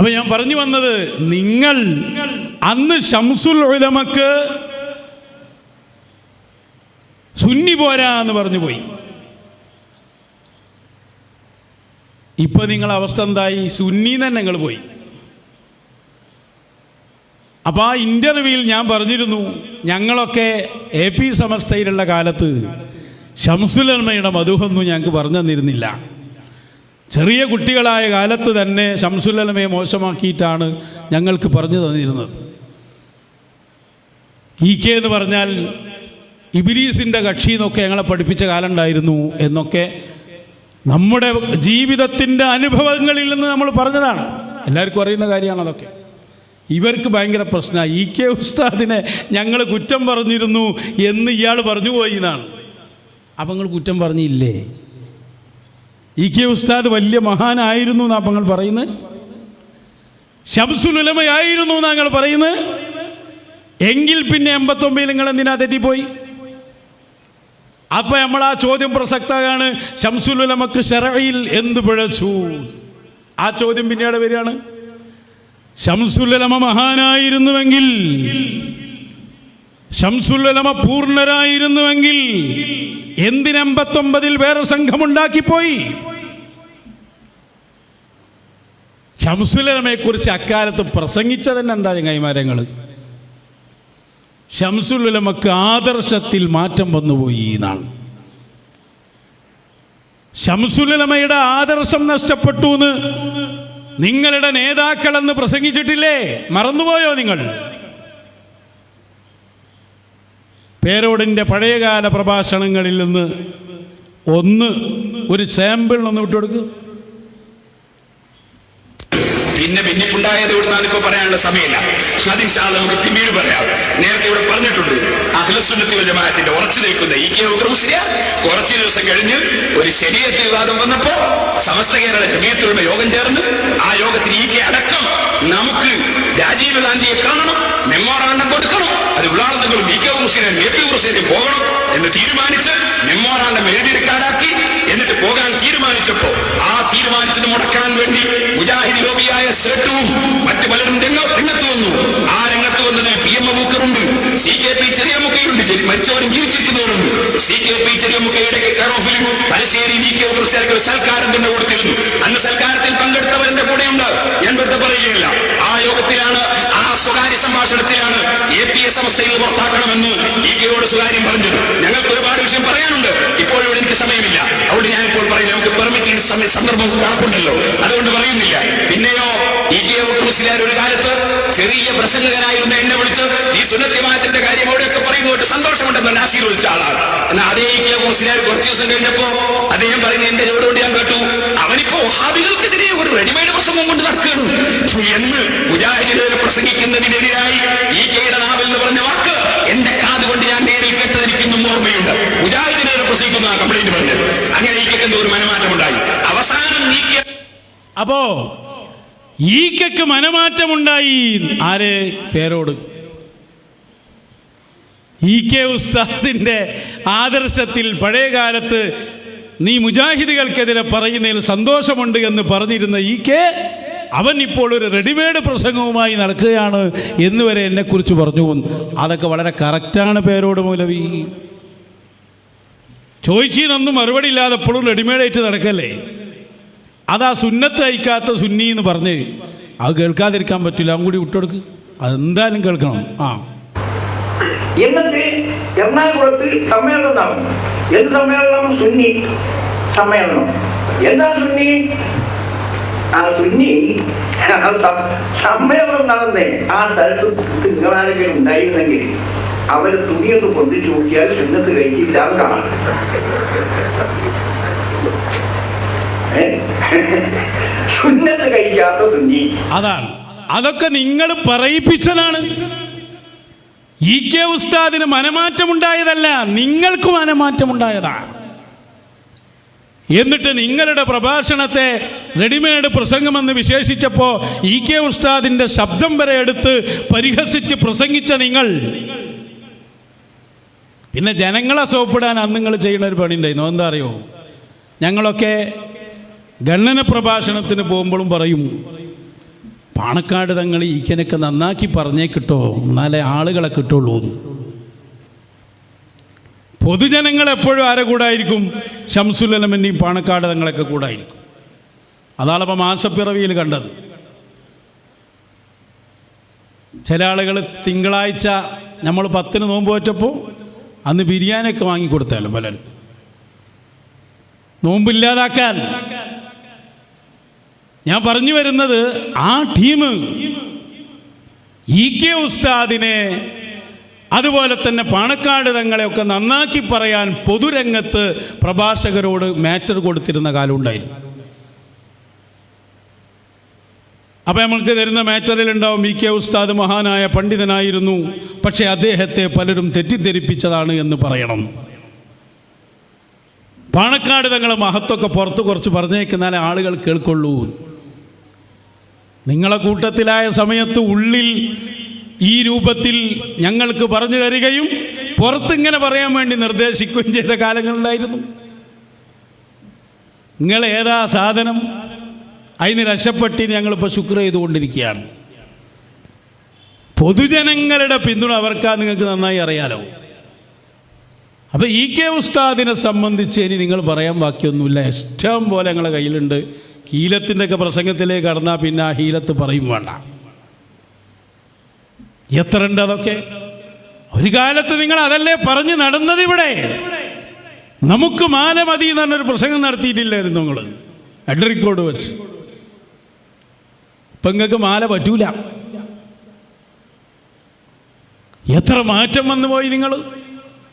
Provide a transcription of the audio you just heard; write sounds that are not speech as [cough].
അപ്പൊ ഞാൻ പറഞ്ഞു വന്നത് നിങ്ങൾ അന്ന് ഷംസുൽ ഉലമക്ക് സുന്നി പോരാ എന്ന് പറഞ്ഞു പോയി. ഇപ്പൊ നിങ്ങളെ അവസ്ഥ എന്തായി? സുന്നി തന്നെ നിങ്ങൾ പോയി. അപ്പോൾ ആ ഇന്റർവ്യൂവിൽ ഞാൻ പറഞ്ഞിരുന്നു ഞങ്ങളൊക്കെ എ പി സമസ്തയിലുള്ള കാലത്ത് ഷംസുലന്മയുടെ മധുഹൊന്നും ഞങ്ങൾക്ക് പറഞ്ഞു തന്നിരുന്നില്ല. ചെറിയ കുട്ടികളായ കാലത്ത് തന്നെ ഷംസുലമയെ മോശമാക്കിയിട്ടാണ് ഞങ്ങൾക്ക് പറഞ്ഞു തന്നിരുന്നത്. ഇ കെ എന്ന് പറഞ്ഞാൽ ഇബിലീസിന്റെ കക്ഷി എന്നൊക്കെ ഞങ്ങളെ പഠിപ്പിച്ച കാലം ഉണ്ടായിരുന്നു എന്നൊക്കെ നമ്മുടെ ജീവിതത്തിന്റെ അനുഭവങ്ങളിൽ നിന്ന് നമ്മൾ പറഞ്ഞതാണ്. എല്ലാവർക്കും അറിയുന്ന കാര്യമാണ് അതൊക്കെ. ഇവർക്ക് ഭയങ്കര പ്രശ്നമാണ് ഇ കെ ഉസ്താദിനെ ഞങ്ങൾ കുറ്റം പറഞ്ഞിരുന്നു എന്ന് ഇയാൾ പറഞ്ഞു പോയി എന്നാണ്. അപ്പം നിങ്ങൾ കുറ്റം പറഞ്ഞില്ലേ? ഇ കെ ഉസ്താദ് വലിയ മഹാനായിരുന്നു എന്നാ ഞങ്ങൾ പറയുന്നത്. ഷംസുലുലമയായിരുന്നു എന്നാ ഞങ്ങൾ പറയുന്നത്. എങ്കിൽ പിന്നെ എൺപത്തൊമ്പതിൽ നിങ്ങൾ എന്തിനാ തെറ്റിപ്പോയി? അപ്പൊ നമ്മൾ ആ ചോദ്യം പ്രസക്തമാണ്. ഷംസുലുലമക്ക് ഷെറയിൽ എന്ത് പിഴച്ചു? ആ ചോദ്യം പിന്നീട് വരികയാണ്. ഷംസുലമ മഹാനായിരുന്നുവെങ്കിൽ ഷംസുലമ പൂർണരായിരുന്നുവെങ്കിൽ എന്തിനെമ്പത്തൊമ്പതിൽ വേറെ സംഘമുണ്ടാക്കിപ്പോയി? ഷംസുലമയെ കുറിച്ച് അക്കാലത്ത് പ്രസംഗിച്ചതന്നെ എന്താ ചങ്ങായിമാരങ്ങൾ ഷംസുലുലമക്ക് ആദർശത്തിൽ മാറ്റം വന്നുപോയി എന്നാണ്. ഷംസുലമയുടെ ആദർശം നഷ്ടപ്പെട്ടു എന്ന് നിങ്ങളുടെ നേതാക്കളെന്ന് പ്രസംഗിച്ചിട്ടില്ലേ? മറന്നുപോയോ നിങ്ങൾ? പേരോടിന്റെ പഴയകാല പ്രഭാഷണങ്ങളിൽ നിന്ന് ഒന്ന് ഒരു സാമ്പിളിനൊന്ന് വിട്ടുകൊടുക്കുക പിന്നെ ഭിന്നിപ്പുണ്ടായത് ഇവിടുന്ന് ഇപ്പൊ പറയാനുള്ള സമയമില്ല. സ്വാധീനിച്ചാൽ നമുക്ക് പിന്നീട് പറയാം. നേരത്തെ ഇവിടെ പറഞ്ഞിട്ടുണ്ട് അഖിലസുന്നത്തി ജമാഅത്തിന്റെ ഉറച്ചു നിൽക്കുന്ന ഈ കെ ഉഗ്രമുസ്ലിയ കുറച്ചു ദിവസം കഴിഞ്ഞ് ഒരു ശരീരത്തിൽ വിവാദം വന്നപ്പോ സമസ്ത കേരള ജമീത്തുകളുടെ യോഗം ചേർന്ന് ആ യോഗത്തിൽ ഈ കെ അടക്കം നമുക്ക് രാജീവ് ഗാന്ധിയെ കാണണം മെമ്മോറാണ്ടം കൊടുക്കണം അത് ഉള്ളാളെങ്കിലും ഇ കെ മുസ്ലിം എ പി മുസ്ലിം പോകണം എന്ന് തീരുമാനിച്ച് മെമ്മോറാണ്ടം എഴുതിയിരിക്കാനാക്കി എന്നിട്ട് പോകാൻ തീരുമാനിച്ചപ്പോ ആ തീരുമാനിച്ചത് മുടക്കാൻ വേണ്ടി ലോബിയായ സേട്ടുവും മറ്റു പലരും രംഗ- രംഗത്ത് വന്നു. ആ രംഗത്ത് വന്നതിൽ പി എം അബൂക്കറുണ്ട്. സി കെ പി ചെറിയ ജി- മരിച്ചവരും ജീവിച്ചിരിക്കുന്നവരുണ്ട്. സി കെ പി ചെറിയ മുഖയുടെ കെയർ ഓഫിലും തലശ്ശേരി വി കെ കുറിച്ച് സൽക്കാരം തന്നെ കൊടുത്തിരുന്നു. അന്ന് സൽക്കാരത്തിൽ പങ്കെടുത്തവരുടെ കൂടെയുണ്ട്. ഞാൻ വെറുതെ പറയുകയില്ല. ആ യോഗത്തിലാണ് ആ സ്വകാര്യ സംഭാഷണത്തിലാണ് എ പി എസ് അവസ്ഥയിൽ പുറത്താക്കണമെന്ന് ഇ കെയോട് സ്വകാര്യം പറഞ്ഞത്. ഞങ്ങൾക്ക് ഒരുപാട് വിഷയം പറയാനുണ്ട്. സമയ സന്ദർഭം കണക്കുണ്ടല്ലോ അതുകൊണ്ട് പറയുന്നില്ല. പിന്നെയോ ഇ കെ മുസ്ലിയാർ ഒരു കാലത്ത് ചെറിയ പ്രസംഗകനായിരുന്ന എന്നെ വിളിച്ച് ഈ സുനത്യമാറ്റത്തിന്റെ കാര്യം അവിടെയൊക്കെ പറയുന്നതായിട്ട് സന്തോഷമുണ്ടെന്ന് നാസീർ വിളിച്ച ആളാണ്. എന്നാൽ അതേ ഇ കെ മുസ്ലിയാർ കുറച്ച് ദിവസം കഴിഞ്ഞപ്പോ അദ്ദേഹം പറയുന്ന എന്റെ ചെവിടോട് ഞാൻ കേട്ടു. അവനിപ്പോ ഹാബികൾക്കെതിരെ ഒരു റെഡിമെയ്ഡ് അപ്പോ ഈക്കക്ക് മനമാറ്റമുണ്ടായി. ആരെ? പേരോട്. ഇ കെ ഉസ്താദിന്റെ ആദർശത്തിൽ പഴയ കാലത്ത് നീ മുജാഹിദുകൾക്കെതിരെ പറയുന്നതിൽ സന്തോഷമുണ്ട് എന്ന് പറഞ്ഞിരുന്ന ഇ കെ അവൻ ഇപ്പോൾ ഒരു റെഡിമെയ്ഡ് പ്രസംഗവുമായി നടക്കുകയാണ് എന്ന് വരെ എന്നെക്കുറിച്ച് പറഞ്ഞു. അതൊക്കെ വളരെ കറക്റ്റാണ് പേരോട് മൂലവി. ചോദിച്ചതിനൊന്നും മറുപടി ഇല്ലാതെ എപ്പോഴും റെഡിമെയ്ഡായിട്ട് നടക്കല്ലേ? അതാ സുന്നത്ത് അയക്കാത്ത സുന്നി എന്ന് പറഞ്ഞ്. അത് കേൾക്കാതിരിക്കാൻ പറ്റില്ല. അവൻ കൂടി വിട്ടുകൊടുക്ക് അതെന്തായാലും കേൾക്കണം. ആ. എന്നിട്ട് എറണാകുളത്ത് സമ്മേളനം നടന്നു. എന്ത് സമ്മേളനം? സുന്നി സമ്മേളനം. എന്താ സുന്നി? ആ സുന്നി സമ്മേളനം നടന്നേ. ആ സ്ഥലത്ത് നിങ്ങളാരെങ്കിലും ഉണ്ടായിരുന്നെങ്കിൽ അവർ തുണിയൊന്ന് പൊന്തിച്ചു നോക്കിയാൽ സുന്നത്ത് കഴിക്കില്ല? [laughs] അതാണ്. അതൊക്കെ നിങ്ങൾ പറയിപ്പിച്ചതാണ്. ഇ കെ ഉസ്താദിന് മനമാറ്റമുണ്ടായതല്ല നിങ്ങൾക്ക് മനമാറ്റമുണ്ടായതാണ്. എന്നിട്ട് നിങ്ങളുടെ പ്രഭാഷണത്തെ റെഡിമെയ്ഡ് പ്രസംഗമെന്ന് വിശേഷിച്ചപ്പോൾ ഇ കെ ഉസ്താദിന്റെ ശബ്ദം വരെ എടുത്ത് പരിഹസിച്ച് പ്രസംഗിച്ച നിങ്ങൾ. പിന്നെ ജനങ്ങളെ സോപ്പിടാൻ അന്ന് നിങ്ങൾ ചെയ്യുന്ന ഒരു പണി ഉണ്ടായിരുന്നു എന്താ അറിയോ? ഞങ്ങളൊക്കെ ഗണ്ണന പ്രഭാഷണത്തിന് പോകുമ്പോഴും പറയും പാണക്കാട് തങ്ങൾ ഈക്കനൊക്കെ നന്നാക്കി പറഞ്ഞേ കിട്ടോ എന്നാലേ ആളുകളെ കിട്ടുള്ളൂ. പൊതുജനങ്ങൾ എപ്പോഴും ആരെ കൂടായിരിക്കും? ഷംസുലമന്റെയും പാണക്കാട് തങ്ങളൊക്കെ കൂടായിരിക്കും. അതാണപ്പോൾ മാസപ്പിറവിയിൽ കണ്ടത്. ചില ആളുകൾ തിങ്കളാഴ്ച നമ്മൾ പത്തിന് നോമ്പ് വെച്ചപ്പോൾ അന്ന് ബിരിയാണിയൊക്കെ വാങ്ങിക്കൊടുത്താലും പലരും. നോമ്പില്ലാതാക്കാൻ ഞാൻ പറഞ്ഞു വരുന്നത് ആ ടീം ഇ കെ ഉസ്താദിനെ അതുപോലെ തന്നെ പാണക്കാട് തങ്ങളെയൊക്കെ നന്നാക്കി പറയാൻ പൊതുരംഗത്ത് പ്രഭാഷകരോട് മാറ്റർ കൊടുത്തിരുന്ന കാലം ഉണ്ടായിരുന്നു. അപ്പം നമ്മൾക്ക് തരുന്ന മാറ്ററിലുണ്ടാവും ഇ കെ ഉസ്താദ് മഹാനായ പണ്ഡിതനായിരുന്നു പക്ഷേ അദ്ദേഹത്തെ പലരും തെറ്റിദ്ധരിപ്പിച്ചതാണ് എന്ന് പറയണം. പാണക്കാട് തങ്ങളെ മഹത്വമൊക്കെ പുറത്ത് കുറച്ച് പറഞ്ഞേക്കുന്നാലേ ആളുകൾ കേൾക്കൊള്ളൂ. നിങ്ങളെ കൂട്ടത്തിലായ സമയത്ത് ഉള്ളിൽ ഈ രൂപത്തിൽ ഞങ്ങൾക്ക് പറഞ്ഞു തരികയും പുറത്തിങ്ങനെ പറയാൻ വേണ്ടി നിർദ്ദേശിക്കുകയും ചെയ്ത കാലങ്ങളുണ്ടായിരുന്നു നിങ്ങൾ ഏതാ സാധനം? അതിന് രക്ഷപ്പെട്ടി ഞങ്ങളിപ്പോൾ ശുക്ര ചെയ്തുകൊണ്ടിരിക്കുകയാണ്. പൊതുജനങ്ങളുടെ പിന്തുണ അവർക്കാ നിങ്ങൾക്ക് നന്നായി അറിയാലോ. അപ്പോൾ ഇ കെ ഉസ്താദിനെ സംബന്ധിച്ച് ഇനി നിങ്ങൾ പറയാൻ ബാക്കിയൊന്നുമില്ല. ഇഷ്ടം പോലെ ഞങ്ങളെ കയ്യിലുണ്ട്. ഹീലത്തിന്റെ ഒക്കെ പ്രസംഗത്തിലേക്ക് കടന്നാൽ പിന്നെ ആ ഹീലത്ത് പറയും വേണ്ട. എത്ര ഉണ്ട് അതൊക്കെ? ഒരു കാലത്ത് നിങ്ങൾ അതല്ലേ പറഞ്ഞു നടന്നത് ഇവിടെ? നമുക്ക് മാല മതി എന്ന് പറഞ്ഞൊരു പ്രസംഗം നടത്തിയിട്ടില്ലായിരുന്നു നിങ്ങൾ. എഡറിക്കോട് വെച്ച്. ഇപ്പം നിങ്ങൾക്ക് മാല പറ്റൂല. എത്ര മാറ്റം വന്നു പോയി നിങ്ങൾ?